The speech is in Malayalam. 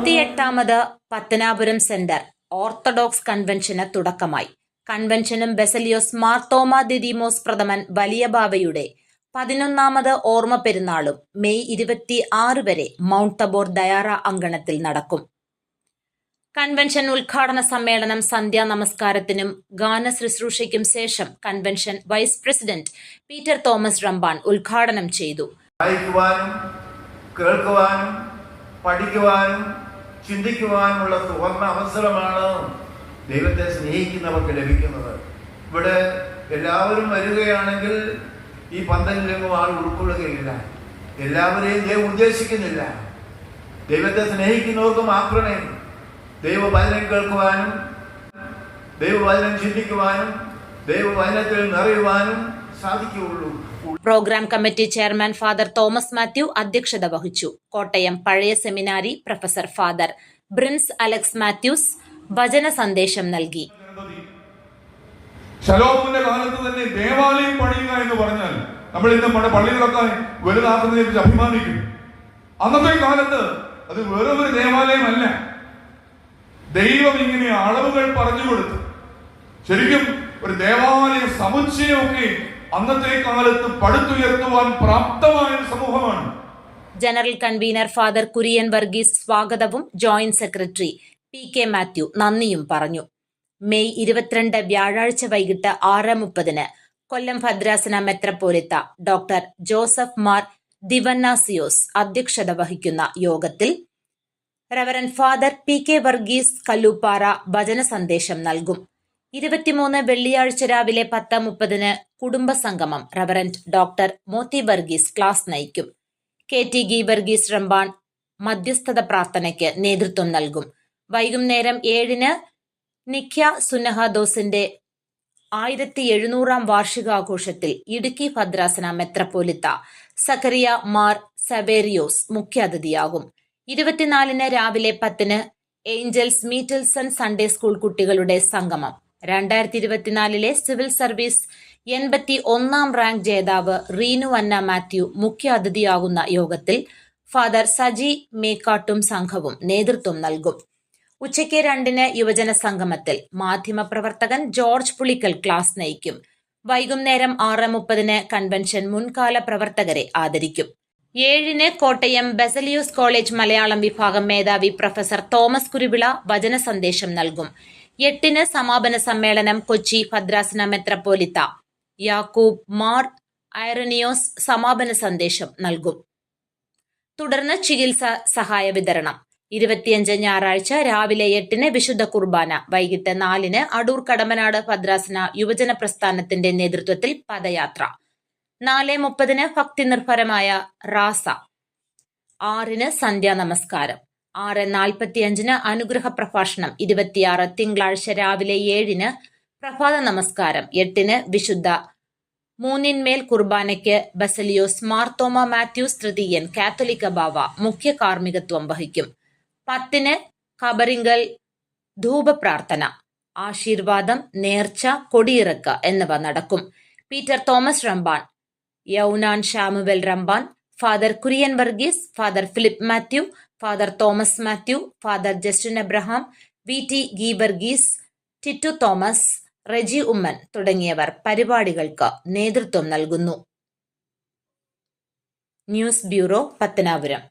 പതിനൊന്നാമത് പത്തനാപുരം സെന്റർ. ഓർത്തഡോക്സ് കൺവെൻഷന് തുടക്കമായി. കൺവെൻഷനും ബെസലിയോസ് മാർത്തോമ ദിദിമോസ് പ്രഥമൻ വലിയ ബാബയുടെ പതിനൊന്നാമത് ഓർമ്മ പെരുന്നാളും മെയ് ഇരുപത്തി ആറ് വരെ മൗണ്ട് തബോർ ദയാറ അങ്കണത്തിൽ നടക്കും. കൺവെൻഷൻ ഉദ്ഘാടന സമ്മേളനം സന്ധ്യാ നമസ്കാരത്തിനും ഗാന ശുശ്രൂഷയ്ക്കും ശേഷം convention vice president Peter Thomas Ramban ഉദ്ഘാടനം ചെയ്തു. കേൾക്കുവാനും പഠിക്കുവാനും ചിന്തിക്കുവാനുമുള്ള സുവർണ അവസരമാണ് ദൈവത്തെ സ്നേഹിക്കുന്നവർക്ക് ലഭിക്കുന്നത്. ഇവിടെ എല്ലാവരും വരികയാണെങ്കിൽ ഈ പന്തലിലെങ്ങും ആൾ ഉൾക്കൊള്ളുകയില്ല. എല്ലാവരെയും ദൈവം ഉദ്ദേശിക്കുന്നില്ല. ദൈവത്തെ സ്നേഹിക്കുന്നവർക്ക് മാത്രമേ ദൈവവചനം കേൾക്കുവാനും ദൈവവചനം ചിന്തിക്കുവാനും ദൈവവചനത്തിൽ നിറയുവാനും സാധിക്കുകയുള്ളൂ. Programme committee chairman father Thomas Mathew അധ്യക്ഷത വഹിച്ചു. കോട്ടയം പഴയ seminary professor father Brince Alex Mathews ഭജന സന്ദേശം നൽകി. ശലോമിന്റെ കാലത്ത് തന്നെ ദേവാലയം പണിയുക എന്ന് പറഞ്ഞാൽ നമ്മൾ ഇന്ന് നമ്മുടെ പള്ളികളൊക്കെ വലുതാക്കുന്നതിനെ കുറിച്ച് അഭിമാനിക്കും. അന്നത്തെ കാലത്ത് അത് വെറും ഒരു ദേവാലയമല്ല. ദൈവം ഇങ്ങനെ അളവുകൾ പറഞ്ഞു കൊടുത്തു. ശരിക്കും ഒരു ദേവാലയ സമുച്ചയമൊക്കെ അന്നത്തെ കാലത്ത് പടുത്തുയർത്തുവാൻ പ്രാപ്തമായ ഒരു സമൂഹമാണ്. General convener father Kurian Varghese സ്വാഗതവും joint secretary P K Mathew നന്ദിയും പറഞ്ഞു. മെയ് ഇരുപത്തിരണ്ട് വ്യാഴാഴ്ച വൈകിട്ട് ആറ് മുപ്പതിന് കൊല്ലം ഭദ്രാസന മെത്രപ്പോലിത്ത ഡോക്ടർ ജോസഫ് മാർ ദിവന്നാസിയോസ് അധ്യക്ഷത വഹിക്കുന്ന യോഗത്തിൽ reverend father P K Varghese Kallooppara ഭജന സന്ദേശം നൽകും. ഇരുപത്തിമൂന്ന് വെള്ളിയാഴ്ച രാവിലെ പത്ത് മുപ്പതിന് കുടുംബസംഗമം. Reverend doctor Mothi Varghese class നയിക്കും. കെ ടി ഗി വർഗീസ് റമ്പാൻ മധ്യസ്ഥത പ്രാർത്ഥനയ്ക്ക് നേതൃത്വം നൽകും. വൈകുന്നേരം ഏഴിന് നിഖ്യ സുനഹ ദോസിന്റെ ആയിരത്തി എഴുന്നൂറാം വാർഷികാഘോഷത്തിൽ ഇടുക്കി ഭദ്രാസന മെത്രപ്പോലിത്ത സക്കറിയ മാർ സവേറിയോസ് മുഖ്യാതിഥിയാകും. ഇരുപത്തിനാലിന് രാവിലെ പത്തിന് ഏഞ്ചൽസ് മീറ്റൽസൺ സൺഡേ സ്കൂൾ കുട്ടികളുടെ സംഗമം. രണ്ടായിരത്തി ഇരുപത്തിനാലിലെ സിവിൽ സർവീസ് എൺപത്തി ഒന്നാം റാങ്ക് ജേതാവ് റീനു അന്ന മാത്യു മുഖ്യാതിഥിയാകുന്ന യോഗത്തിൽ ഫാദർ സജി മേക്കാട്ടും സംഘവും നേതൃത്വം നൽകും. ഉച്ചയ്ക്ക് രണ്ടിന് യുവജന സംഗമത്തിൽ മാധ്യമപ്രവർത്തകൻ ജോർജ് പുളിക്കൽ ക്ലാസ് നയിക്കും. വൈകുന്നേരം ആറ് മുപ്പതിന് കൺവെൻഷൻ മുൻകാല പ്രവർത്തകരെ ആദരിക്കും. ഏഴിന് കോട്ടയം ബസലിയൂസ് കോളേജ് മലയാളം വിഭാഗം മേധാവി പ്രൊഫസർ തോമസ് കുരുവിള വചന സന്ദേശം നൽകും. എട്ടിന് സമാപന സമ്മേളനം കൊച്ചി ഭദ്രാസന മെത്രപ്പോലിത്ത. യാക്കൂബ് മാർ ഐറനിയോസ് സമാപന സന്ദേശം നൽകും. തുടർന്ന് ചികിത്സ സഹായ വിതരണം. ഇരുപത്തിയഞ്ച് ഞായറാഴ്ച രാവിലെ എട്ടിന് വിശുദ്ധ കുർബാന വൈകിട്ട് നാലിന് അടൂർ കടമനാട് ഭദ്രാസന യു.വജന പ്രസ്ഥാനത്തിന്റെ നേതൃത്വത്തിൽ പദയാത്ര. നാല് മുപ്പതിന് ഭക്തി നിർഭരമായ റാസ. ആറിന് സന്ധ്യാ നമസ്കാരം. ആറ് നാൽപ്പത്തിയഞ്ചിന് അനുഗ്രഹ പ്രഭാഷണം ഇരുപത്തിയാറ് തിങ്കളാഴ്ച രാവിലെ ഏഴിന് പ്രഭാത നമസ്കാരം എട്ടിന് വിശുദ്ധ മൂന്നിന്മേൽ കുർബാനയ്ക്ക് ബസലിയോസ് മാർത്തോമ മാത്യൂസ് തൃതീയൻ കാത്തലിക്ക ബാവ മുഖ്യ കാർമ്മികത്വം വഹിക്കും. പത്തിന് ധൂപ ധൂപപ്രാർത്ഥന ആശീർവാദം നേർച്ച കൊടിയിറക്ക എന്നിവ നടക്കും. Peter Thomas Ramban യൗനാൻ Samuel Ramban father Kurian Varghese father Philip Mathew father Thomas Mathew father Justin Abraham V T ഗീബർഗീസ് Tittu Thomas Reji Oommen തുടങ്ങിയവർ പരിപാടികൾക്ക് നേതൃത്വം നൽകുന്നു. News bureau Pathanapuram.